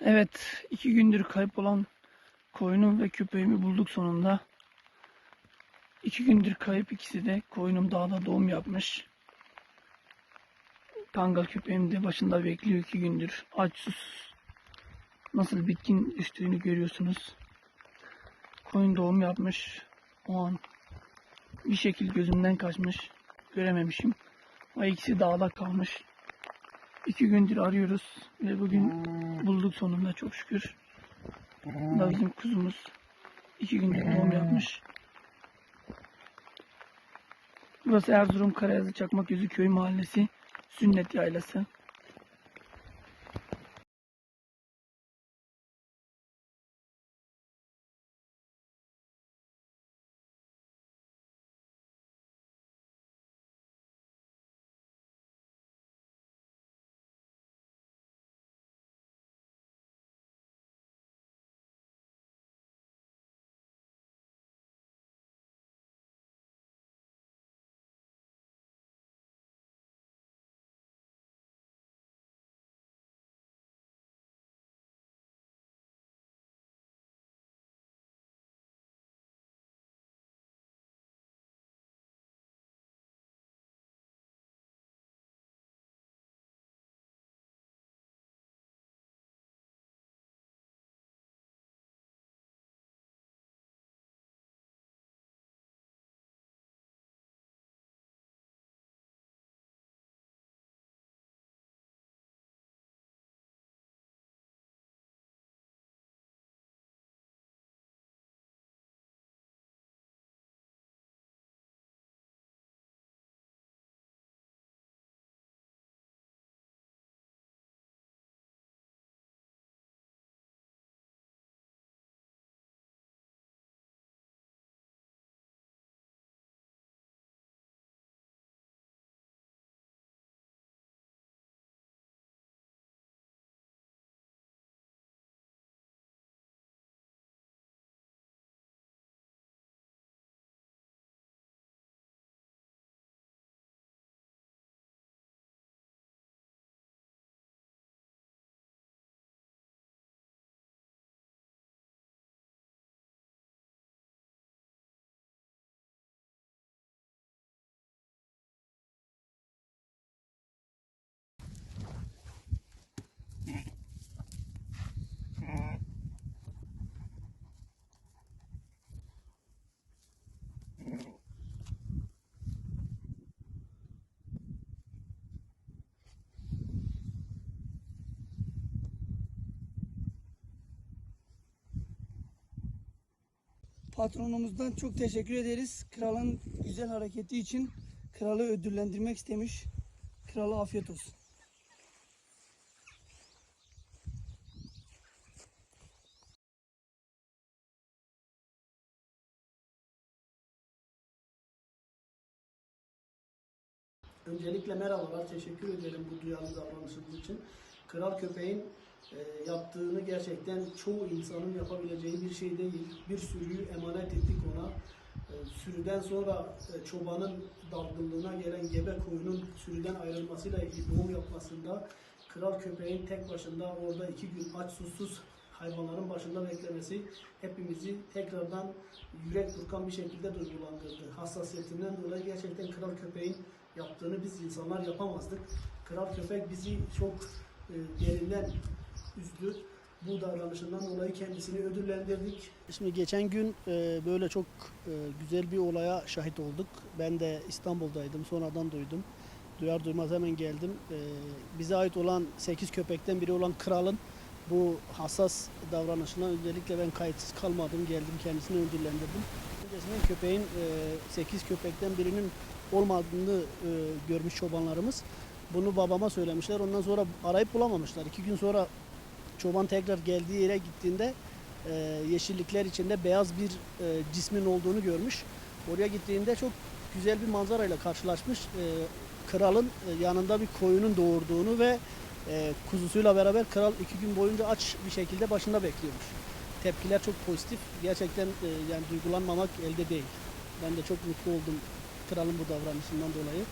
Evet, iki gündür kayıp olan koyunum ve köpeğimi bulduk sonunda. İki gündür kayıp ikisi de. Koyunum dağda doğum yapmış. Kangal köpeğim de başında bekliyor iki gündür. Aç sus. Nasıl bitkin düştüğünü görüyorsunuz. Koyun doğum yapmış. O an bir şekil gözümden kaçmış. Görememişim. O ikisi dağda kalmış. İki gündür arıyoruz ve bugün bulduk sonunda çok şükür. Bu da bizim kuzumuz. İki gündür doğum yapmış. Burası Erzurum Karayazı Çakmaközü Köy Mahallesi. Sünnet Yaylası. Patronumuzdan çok teşekkür ederiz. Kralın güzel hareketi için kralı ödüllendirmek istemiş. Krala afiyet olsun. Öncelikle merhabalar, teşekkür ederim bu duyarlı davranışınız için. Kral köpeğin e, yaptığını gerçekten çoğu insanın yapabileceği bir şey değil. Bir sürüyü emanet ettik ona. E, sürüden sonra e, çobanın dalgınlığına gelen gebe koyunun sürüden ayrılmasıyla ilgili doğum yapmasında kral köpeğin tek başında orada iki gün aç susuz hayvanların başında beklemesi hepimizi tekrardan yürek burkan bir şekilde duygulandırdı. Hassasiyetinden dolayı gerçekten kral köpeğin yaptığını biz insanlar yapamazdık. Kral köpek bizi çok derinden üzdü. Bu davranışından dolayı kendisini ödüllendirdik. Şimdi geçen gün e, böyle çok e, güzel bir olaya şahit olduk. Ben de İstanbul'daydım. Sonradan duydum. Duyar duymaz hemen geldim. E, bize ait olan 8 köpekten biri olan kralın bu hassas davranışına özellikle ben kayıtsız kalmadım. Geldim kendisini ödüllendirdim. Öncesinden köpeğin 8 köpekten birinin olmadığını e, görmüş çobanlarımız. Bunu babama söylemişler. Ondan sonra arayıp bulamamışlar. İki gün sonra çoban tekrar geldiği yere gittiğinde e, yeşillikler içinde beyaz bir e, cismin olduğunu görmüş. Oraya gittiğinde çok güzel bir manzarayla karşılaşmış. E, kralın e, yanında bir koyunun doğurduğunu ve e, kuzusuyla beraber kral iki gün boyunca aç bir şekilde başında bekliyormuş. Tepkiler çok pozitif. Gerçekten e, yani duygulanmamak elde değil. Ben de çok mutlu oldum kralın bu davranışından dolayı.